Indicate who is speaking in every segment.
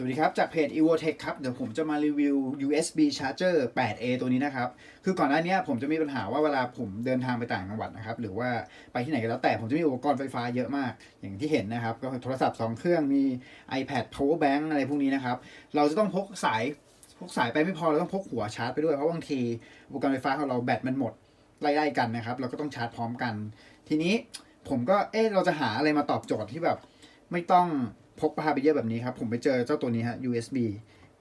Speaker 1: สวัสดีครับ จากเพจ evotech ครับ เดี๋ยวผมจะมารีวิว USB charger 8A ตัวนี้นะครับ คือก่อนหน้านี้ผมจะมีปัญหาว่าเวลาผมเดินทางไปต่างจังหวัดนะครับ หรือว่าไปที่ไหนก็แล้วแต่ผมจะมีอุปกรณ์ไฟฟ้าเยอะมาก อย่างที่เห็นนะครับ ก็โทรศัพท์ 2 เครื่องมี iPad power bank อะไรพวกนี้นะครับ เราจะต้องพกสายพกสายไปไม่พอเราต้องพกหัวชาร์จไปด้วยเพราะบางทีอุปกรณ์ไฟฟ้าของเราแบตมันหมดไล่ๆกันนะครับ เราก็ต้องชาร์จพร้อมกัน ทีนี้ผมก็เอ๊ะเราจะหาอะไรมาตอบโจทย์ที่แบบไม่ต้อง พกพาไปเยอะแบบนี้ครับ ผมไปเจอเจ้าตัวนี้ฮะ USB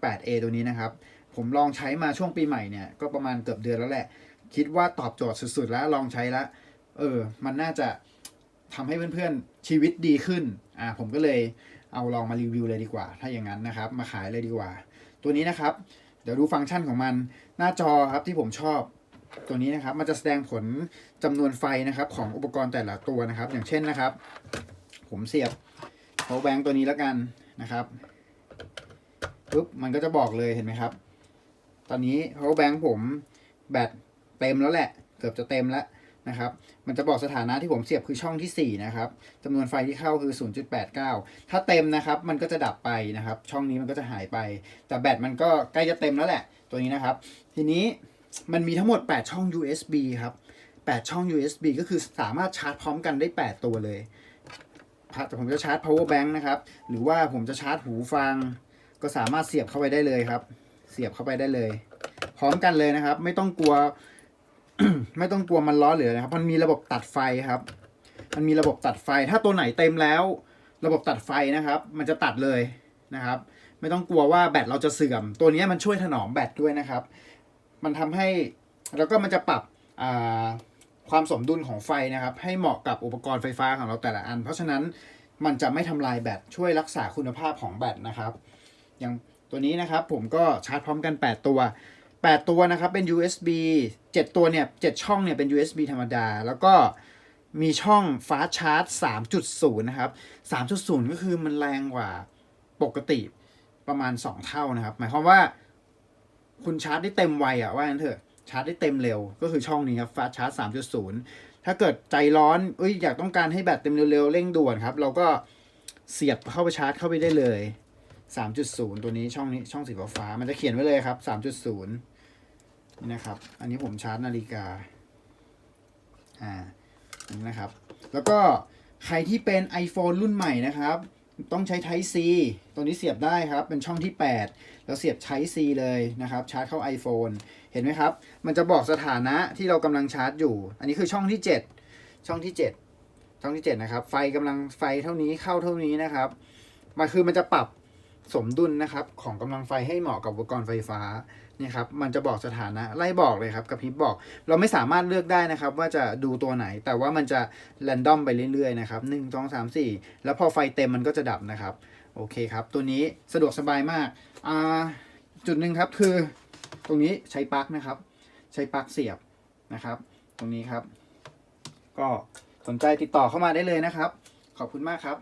Speaker 1: 8A ตัวนี้นะครับ ผมลองใช้มาช่วงปีใหม่เนี่ย ก็ประมาณเกือบเดือนแล้วแหละ คิดว่าตอบโจทย์สุดๆ แล้วลองใช้แล้วเออ มันน่าจะทำให้เพื่อนๆชีวิตดีขึ้น อ่า ผมก็เลยเอาลองมารีวิวเลยดีกว่า ถ้าอย่างนั้นนะครับ มาขายเลยดีกว่า ตัวนี้นะครับ เดี๋ยวดูฟังก์ชันของมัน หน้าจอครับที่ผมชอบตัวนี้นะครับ มันจะแสดงผลจำนวนไฟนะครับ ของอุปกรณ์แต่ละตัวนะครับ อย่างเช่นนะครับ ผมเสียบ power bank ตัวนี้แล้วกันนะครับปุ๊บมันก็จะบอกเลยเห็นไหมครับ ตอนนี้ power bank ผมแบตเต็มแล้วแหละ เกือบจะเต็มแล้วนะครับ มันจะบอกสถานะที่ผมเสียบคือช่องที่ 4 นะครับจำนวนไฟที่เข้าคือ 0.89 ถ้าเต็มนะครับ มันก็จะดับไปนะครับ ช่องนี้มันก็จะหายไป แต่แบตมันก็ใกล้จะเต็มแล้วแหละ ตัวนี้นะครับ ทีนี้มันมีทั้งหมด 8 ช่อง USB ครับ 8 ช่อง USB ก็คือสามารถชาร์จพร้อมกันได้ 8 ตัวเลย ผมจะชาร์จ power bank นะครับ หรือว่าผมจะชาร์จหูฟัง ก็สามารถเสียบเข้าไปได้เลยครับ เสียบเข้าไปได้เลย พร้อมกันเลยนะครับ ไม่ต้องกลัว ไม่ต้องกลัวมันร้อนหรืออะครับ มันมีระบบตัดไฟครับ มันมีระบบตัดไฟ ถ้าตัวไหนเต็มแล้ว ระบบตัดไฟนะครับ มันจะตัดเลยนะครับ ไม่ต้องกลัวว่าแบตเราจะเสื่อม ตัวนี้มันช่วยถนอมแบตด้วยนะครับ มันทำให้แล้วก็มันจะปรับอ่า ความสมดุลของไฟนะครับ ให้เหมาะกับอุปกรณ์ไฟฟ้าของเราแต่ละอัน เพราะฉะนั้นมันจะไม่ทำลายแบตช่วยรักษาคุณภาพของแบตนะครับ อย่างตัวนี้นะครับผมก็ชาร์จพร้อมกัน 8 ตัว 8 ตัวนะครับเป็น USB 7 ตัวเนี่ย7ช่องเนี่ยเป็น USB ธรรมดา แล้วก็มีช่อง Fast Charge 3.0 นะครับ 3.0 ก็คือมันแรงกว่าปกติประมาณ 2 เท่านะครับ หมายความว่าคุณชาร์จได้เต็มวัยอะว่างั้นเถอะ ชาร์จได้เต็มเร็ว ก็คือช่องนี้ครับ Fast Charge 3.0 ถ้าเกิดใจร้อนเอ้ยอยากต้องการให้แบตเต็มเร็วๆ เร่งด่วนครับ เราก็เสียบเข้าไปชาร์จเข้าไปได้เลย 3.0 ตัวนี้ช่องนี้ช่องสีฟ้ามันจะเขียนไว้เลยครับ 3.0 นี่นะครับ อันนี้ผมชาร์จนาฬิกา อ่า นี่นะครับ แล้วก็ใครที่เป็น iPhone รุ่นใหม่นะครับ ต้องใช้ Type C ตัวนี้เสียบได้ครับ เป็นช่องที่ 8 แล้วเสียบ Type C เลยนะครับ ชาร์จเข้า iPhone เห็นไหมครับ มันจะบอกสถานะที่เรากำลังชาร์จอยู่ อันนี้คือช่องที่ 7 ช่องที่ 7 ช่องที่ 7 นะครับ ไฟกำลังไฟเท่านี้เข้าเท่านี้นะครับ มันคือมันจะปรับ สมดุลนะครับของกำลังไฟให้เหมาะกับอุปกรณ์ไฟฟ้านี่ครับมันจะบอกสถานะไล่บอกเลยครับกับพิบบอก เราไม่สามารถเลือกได้นะครับ ว่าจะดูตัวไหน แต่ว่ามันจะแรนดอมไปเรื่อยๆนะครับหนึ่งสองสามสี่แล้วพอไฟเต็มมันก็จะดับนะครับ โอเคครับ ตัวนี้สะดวกสบายมากอ่าจุดหนึ่งครับคือ ตรงนี้ใช้ปลั๊กนะครับ ใช้ปลั๊กเสียบนะครับ ตรงนี้ครับ ก็สนใจติดต่อเข้ามาได้เลยนะครับ ขอบคุณมากครับ